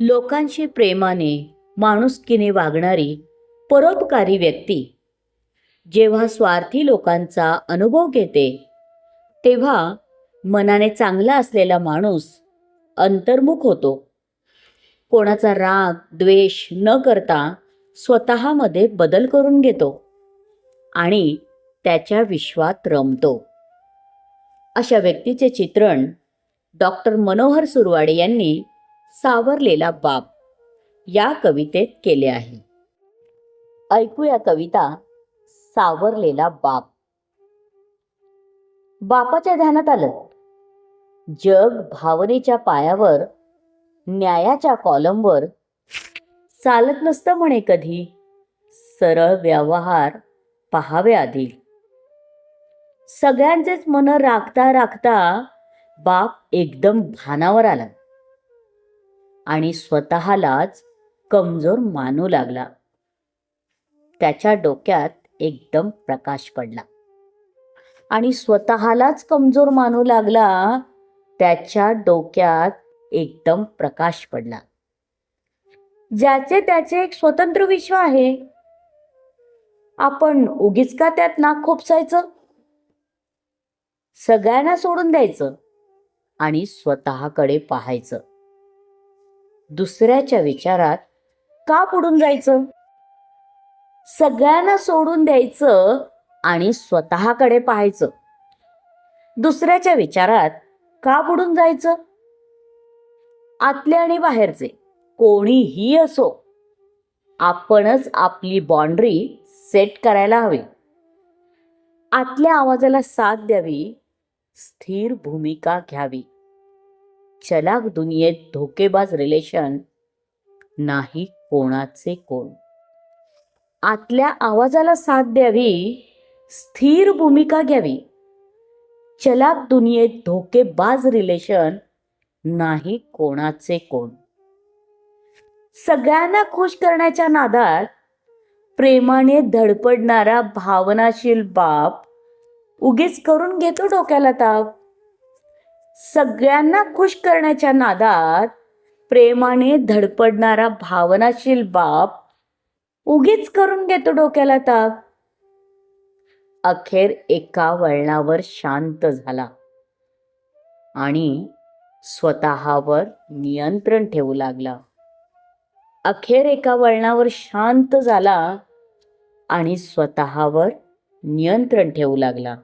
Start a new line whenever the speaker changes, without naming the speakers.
लोकांशी प्रेमाने माणुसकीने वागणारी परोपकारी व्यक्ती. जेव्हा स्वार्थी लोकांचा अनुभव घेते तेव्हा मनाने चांगला असलेला माणूस अंतर्मुख होतो. कोणाचा राग द्वेष न करता स्वतःमध्ये बदल करून घेतो आणि त्याच्या विश्वात रमतो. अशा व्यक्तीचे चित्रण डॉक्टर मनोहर सुरवाडे यांनी सावरलेला बाप या कवितेत केले आहे. ऐकूया कविता सावरलेला बाप. बापाच्या ध्यानात आलं. जग भावनेच्या पायावर न्यायाच्या कॉलमवर चालत नसतं म्हणे कधी. सरळ व्यवहार पहावे आधी. सगळ्यांचेच मन राखता राखता बाप एकदम भानावर आला. आणि स्वतःलाच कमजोर मानू लागला. त्याच्या डोक्यात एकदम प्रकाश पडला. आणि स्वतःलाच कमजोर मानू लागला त्याच्या डोक्यात एकदम प्रकाश पडला. ज्याचे त्याचे एक स्वतंत्र विश्व आहे. आपण उगीच का त्यात नाक खोपसायचं? सगळ्यांना सोडून द्यायचं आणि स्वतःकडे पाहायचं. दुसऱ्याच्या विचारात का पुढून जायचं? सगळ्यांना सोडून द्यायचं आणि स्वतःकडे पाहायचं. दुसऱ्याच्या विचारात का बुडून जायचं? आतले आणि बाहेरचे कोणीही असो आपणच आपली बाँड्री सेट करायला हवी. आतल्या आवाजाला साथ द्यावी स्थिर भूमिका घ्यावी. चलाक दुनियेत धोकेबाज रिलेशन नाही कोणाचे कोण. आतल्या आवाजाला साथ द्यावी स्थिर भूमिका घ्यावी. चलाक दुनियेत धोकेबाज रिलेशन नाही कोणाचे कोण. सगळ्यांना खुश करण्याच्या नादात प्रेमाने धडपडणारा भावनाशील बाप उगीच करून घेतो डोक्याला ताप. सगळ्यांना खुश करण्याच्या नादात प्रेमाने धडपडणारा भावनाशील बाप उगीच करून घेतो डोक्याला ताप. अखेर एका वळणावर शांत झाला आणि स्वतःवर नियंत्रण ठेवू लागला. अखेर एका वळणावर शांत झाला आणि स्वतःवर नियंत्रण ठेवू लागला.